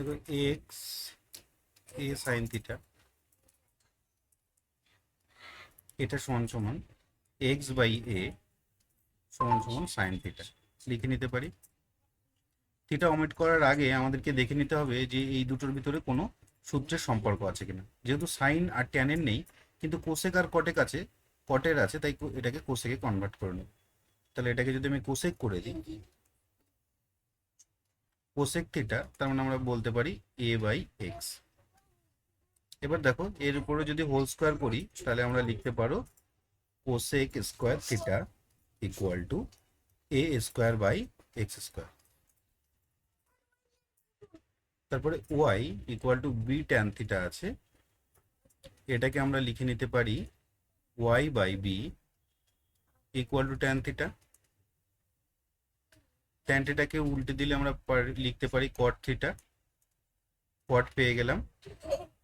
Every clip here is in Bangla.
দেখো এক্স এ সাইন থিটা এটা সমান সমান এক্স বাই এ সমান সমান সাইন থিটা লিখে নিতে পারি। থিটা অমিট করার আগে আমাদেরকে দেখে নিতে হবে যে এই দুটোর ভিতরে কোনো সূত্রের সম্পর্ক আছে কিনা। যেহেতু সাইন আর ট্যানের নেই, কিন্তু কোসেক আর কটেক আছে কটের আছে, তাই এটাকে কোসেকে কনভার্ট করে নেব। তাহলে এটাকে যদি আমি কোসেক করে দিই কোসেক থিটা তার মানে আমরা বলতে পারি এ বাই এক্স এবার দেখো, এর উপরে যদি হোল স্কোয়ার করি, তাহলে আমরা লিখতে পারো cosec square theta equal to A square by X square তারপরে Y equal to B tan theta আছে। এটাকে আমরা লিখে নিতে পারি Y by B equal to tan theta tan উল্টে দিলে আমরা লিখতে পারি কট থিটা কট পেয়ে গেলাম।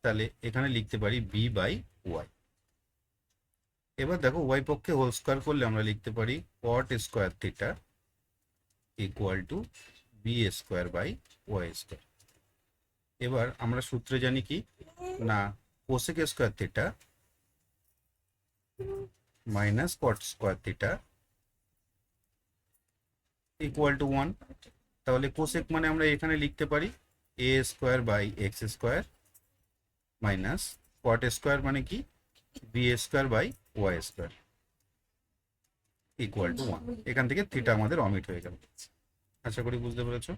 তাহলে এখানে লিখতে পারি বি বাই ওয়াই এবার দেখো ওয়াই পক্ষে হোল স্কোয়ার করলে আমরা লিখতে পারি cot square theta equal to B square by Y square এবার আমরা সূত্রে জানি কি? না cosec square theta minus cot square theta equal to one তাহলে কোসেক মানে আমরা এখানে লিখতে পারি A square by X square minus cot square মানে কি? B square by Y square equal to one এখান থেকে থিটা আমাদের অমিট হয়ে গেল। আশা করি বুঝতে পেরেছ?